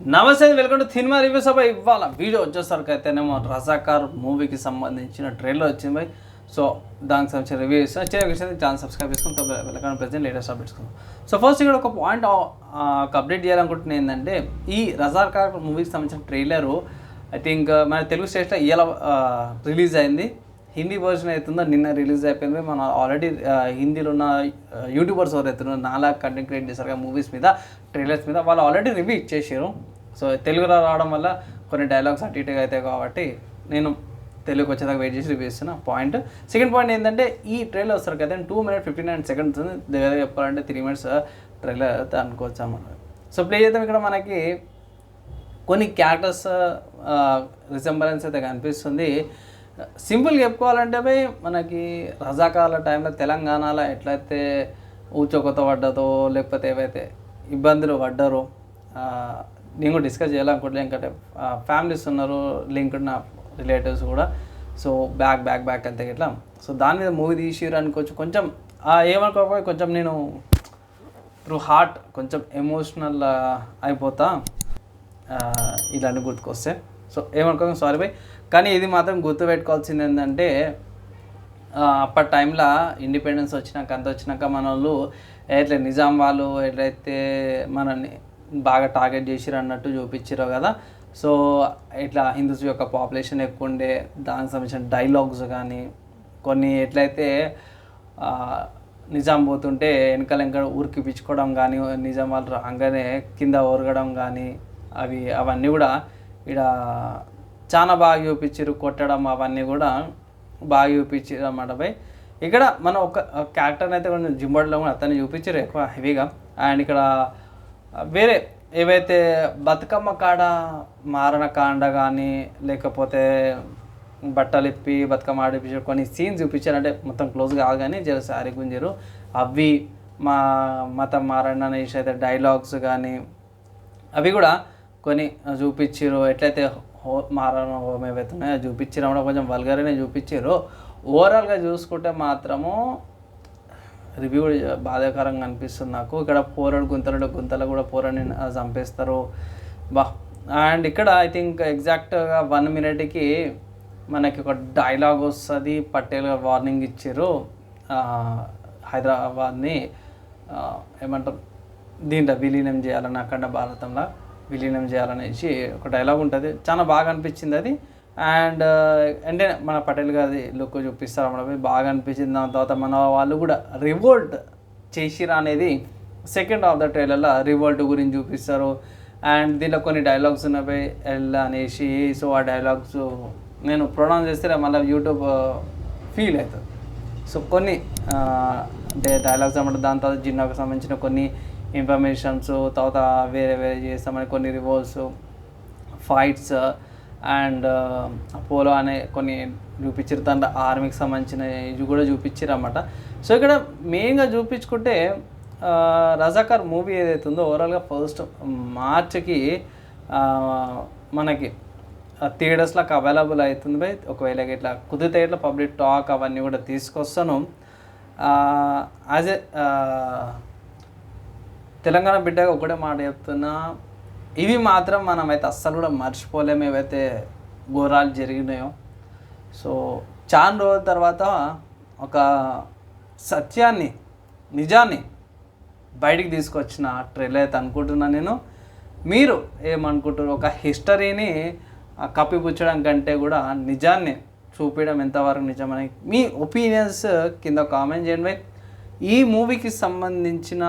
నమస్తే welcome to cinema reviews అబ్బాయి ఇవాళ వీడియో వచ్చేసరికి అయితేనేమో రజాకార్ మూవీకి సంబంధించిన ట్రైలర్ వచ్చింది. బై సో దానికి సంబంధించిన రివ్యూ ఇస్తాను చిన్న విషయం ఛానల్ సబ్స్క్రైబ్ చేసుకుని వెళ్ళకుండా present latest updates so first ఇక్కడ ఒక పాయింట్ ఒక అప్డేట్ చేయాలనుకుంటున్నా ఏంటంటే ఈ రజాకార్ మూవీకి సంబంధించిన ట్రైలరు ఐ థింక్ మన తెలుగు స్టేట్లో ఇవాళ రిలీజ్ అయింది. హిందీ వర్షన్ అవుతుందో నిన్న రిలీజ్ అయిపోయింది. మనం ఆల్రెడీ హిందీలో ఉన్న యూట్యూబర్స్ ఎవరు అవుతున్నారు నాలా కంటెంట్ క్రియేట్ చేశారు మూవీస్ మీద ట్రైలర్స్ మీద వాళ్ళు ఆల్రెడీ రివ్యూ ఇచ్చేసారు. సో తెలుగులో రావడం వల్ల కొన్ని డైలాగ్స్ అటు ఇటుగా అవుతాయి కాబట్టి నేను తెలుగు వచ్చేదాకా వెయిట్ చేసి రివ్యూ ఇస్తున్నా. పాయింట్ సెకండ్ పాయింట్ ఏంటంటే ఈ ట్రైలర్ వస్తారు కదా two minute fifty nine seconds దగ్గర చెప్పాలంటే త్రీ మినిట్స్ ట్రైలర్ అయితే అనుకోవచ్చా మనం. సో ప్లే చేద్దాం ఇక్కడ మనకి. కొన్ని క్యారెక్టర్స్ రిసెంబరెన్స్ అయితే కనిపిస్తుంది. సింపుల్గా చెప్పుకోవాలంటే భయ్ మనకి రజాకాల టైంలో తెలంగాణలో ఎట్లయితే ఊచకొత పడ్డదో లేకపోతే ఏవైతే ఇబ్బందులు పడ్డారో నేను కూడా డిస్కస్ చేయాలనుకుంటున్నాను ఎందుకంటే ఫ్యామిలీస్ ఉన్నారు లింక్డ్ నా రిలేటివ్స్ కూడా. సో బ్యాక్ బ్యాక్ బ్యాక్ అంతే ఇట్లా. సో దాని మీద మూవీ తీసిరు అనుకోవచ్చు. కొంచెం ఆ, ఏమనుకోకపోయి కొంచెం నేను త్రూ హార్ట్ కొంచెం ఎమోషనల్ అయిపోతా. ఇలాంటి గుర్తుకొస్తే. సో ఏమనుకో సారీ బై కానీ ఇది మాత్రం గుర్తుపెట్టుకోవాల్సింది ఏంటంటే అప్పటి టైంలో ఇండిపెండెన్స్ వచ్చినాక అంత వచ్చినాక మన వాళ్ళు ఎట్లా నిజాం వాళ్ళు ఎట్లయితే మనల్ని బాగా టార్గెట్ చేసిరు అన్నట్టు చూపించారు కదా. సో ఇట్లా హిందూస్ యొక్క పాపులేషన్ ఎక్కువ ఉండే దానికి సంబంధించిన డైలాగ్స్ కానీ కొన్ని ఎట్లయితే నిజాం పోతుంటే వెనకాల వెనకాల ఉరికిపించుకోవడం కానీ నిజాం వాళ్ళు రాగానే కింద ఒరగడం కానీ అవి అవన్నీ కూడా ఇక్కడ చాలా బాగా చూపించారు కొట్టడం అవన్నీ కూడా బాగా చూపించారు అన్నమాట బై ఇక్కడ మనం ఒక క్యారెక్టర్ని అయితే కొంచెం జింబడిలో కూడా అతన్ని చూపించారు ఎక్కువ హెవీగా అండ్ ఇక్కడ వేరే ఏవైతే బతుకమ్మ కాడ మారణ కాండ కానీ లేకపోతే బట్టలు ఇప్పి బతుకమ్మ ఆడిపించారు కొన్ని సీన్స్ చూపించారు అంటే మొత్తం క్లోజ్ కాదు కానీ జర శారీ గుంజారు అవి మా మతం మారణ అనేసి అయితే డైలాగ్స్ కానీ అవి కూడా కొన్ని చూపించారు ఎట్లయితే హో మారణ హోమం ఏవైతే ఉన్నాయో చూపించారు కూడా కొంచెం వల్గర్గానే చూపించారు ఓవరాల్గా చూసుకుంటే మాత్రము రివ్యూ బాధాకరంగా అనిపిస్తుంది నాకు. ఇక్కడ పోరడు గుంతలు గుంతలు కూడా పోరని చంపేస్తారు. బా అండ్ ఇక్కడ ఐ థింక్ ఎగ్జాక్ట్గా వన్ మినిట్కి మనకి ఒక డైలాగ్ వస్తుంది. పటేల్ వార్నింగ్ ఇచ్చారు హైదరాబాద్ని ఏమంటారు? దీంట్లో విలీనం చేయాలని అఖండ భారతంలో. విలీనం చేయాలనేసి ఒక డైలాగ్ ఉంటుంది. చాలా బాగా అనిపించింది అది. అండ్ uh, అంటే మన పటేల్ గారి లుక్ చూపిస్తారు అన్నమాట బాగా అనిపించింది. దాని తర్వాత మన వాళ్ళు కూడా రివోల్ట్ చేసిరా అనేది సెకండ్ ఆఫ్ ద ట్రైలర్లో రివోల్ట్ గురించి చూపిస్తారు. అండ్ దీనిలో కొన్ని డైలాగ్స్ ఉన్నవి ఎల్ అనేసి సో ఆ డైలాగ్స్ నేను ప్రొనౌన్స్ చేస్తే మళ్ళీ యూట్యూబ్ ఫీల్ అవుతుంది. సో కొన్ని uh, అంటే డైలాగ్స్ అన్నమాట. దాని తర్వాత జిన్నాకు సంబంధించిన కొన్ని ఇన్ఫర్మేషన్స్ తర్వాత వేరే వేరే చేస్తామని కొన్ని రివోల్స్ ఫైట్స్ అండ్ పోలో అనే కొన్ని చూపించారు దాంట్లో ఆర్మీకి సంబంధించిన ఇవి కూడా చూపించారు అన్నమాట సో ఇక్కడ మెయిన్గా చూపించుకుంటే రజాకర్ మూవీ ఏదైతే ఉందో ఓవరాల్గా ఫస్ట్ మార్చ్కి మనకి థియేటర్స్లోకి అవైలబుల్ అవుతుంది బై ఒకవేళ ఇట్లా కుదిరితే ఇట్లా పబ్లిక్ టాక్ అవన్నీ కూడా తీసుకొస్తాను. Uh, యాజ్ ఏ తెలంగాణ బిడ్డగా ఒకటే మాట చెప్తున్నా ఇవి మాత్రం మనమైతే అస్సలు కూడా మర్చిపోలేము ఏవైతే ఘోరాలు జరిగినాయో. సో చాలా రోజుల తర్వాత ఒక సత్యాన్ని నిజాన్ని బయటికి తీసుకొచ్చిన ట్రైల్ అయితే అనుకుంటున్నా నేను. మీరు ఏమనుకుంటారు ఒక హిస్టరీని కప్పిపుచ్చడం కంటే కూడా నిజాన్ని చూపించడం ఎంతవరకు నిజమని మీ ఒపీనియన్స్ కింద కామెంట్ చేయండి. ఈ మూవీకి సంబంధించిన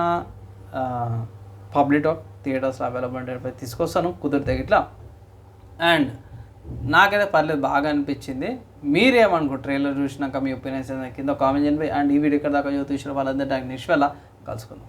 పబ్లిక్ టాక్ థియేటర్స్ అవైలబుల్ అంటే తీసుకొస్తాను కుదిరితే ఇట్లా అండ్ నాకైతే పర్లేదు బాగా అనిపించింది. మీరేమనుకో ట్రైలర్ చూసినాక మీ ఒపీనియన్స్ కింద కామెంట్ చేయండి. అండ్ ఈ వీడియో ఇక్కడ దాకా చూసిన వాళ్ళందరూ నాకు నిష్వెలా కలుసుకుందాం.